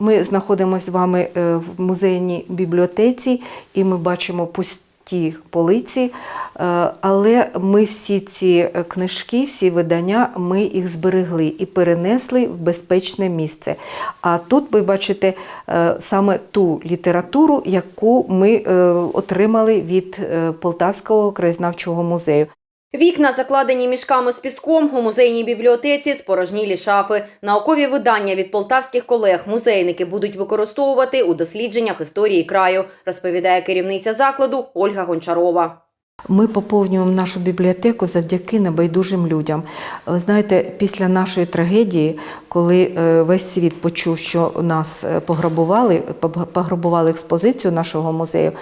Ми знаходимося з вами е, в музейній бібліотеці і ми бачимо пусті полиці, е, але ми всі ці е, книжки, всі видання, ми їх зберегли і перенесли в безпечне місце. А тут ви бачите саме ту літературу, яку ми отримали від Полтавського краєзнавчого музею. Вікна закладені мішками з піском у музейній бібліотеці, спорожнілі шафи. Наукові видання від полтавських колег музейники будуть використовувати у дослідженнях історії краю, розповідає керівниця закладу Ольга Гончарова. Ми поповнюємо нашу бібліотеку завдяки небайдужим людям. Ви знаєте, після нашої трагедії, коли е, весь світ почув, що нас е, пограбували, пограбували експозицію нашого музею,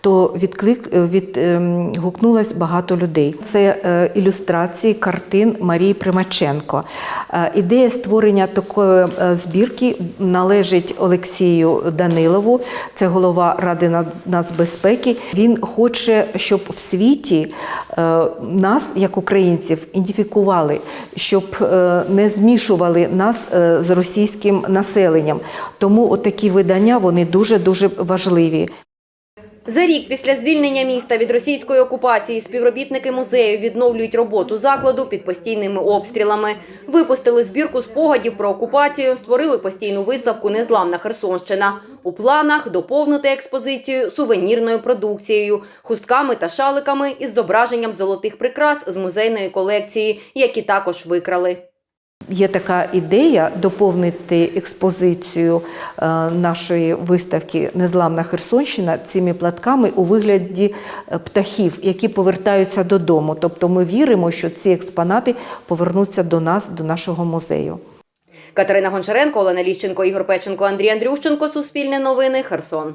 то відклик е, відгукнулось багато людей. Це е, ілюстрації картин Марії Примаченко. Е, Ідея створення такої е, збірки належить Олексію Данилову, це голова Ради на- нацбезпеки. Він хоче, щоб в світі е, нас, як українців, ідентифікували, щоб е, не змішували нас е, з російським населенням. Тому отакі видання вони дуже дуже важливі. За рік після звільнення міста від російської окупації співробітники музею відновлюють роботу закладу під постійними обстрілами. Випустили збірку спогадів про окупацію, створили постійну виставку Незламна Херсонщина. У планах доповнити експозицію сувенірною продукцією, хустками та шаликами із зображенням золотих прикрас з музейної колекції, які також викрали. Є така ідея доповнити експозицію е, нашої виставки Незламна Херсонщина цими платками у вигляді е, птахів, які повертаються додому. Тобто ми віримо, що ці експонати повернуться до нас, до нашого музею. Катерина Гончаренко, Олена Ліщенко, Ігор Печенко, Андрій Андрющенко. Суспільне новини. Херсон.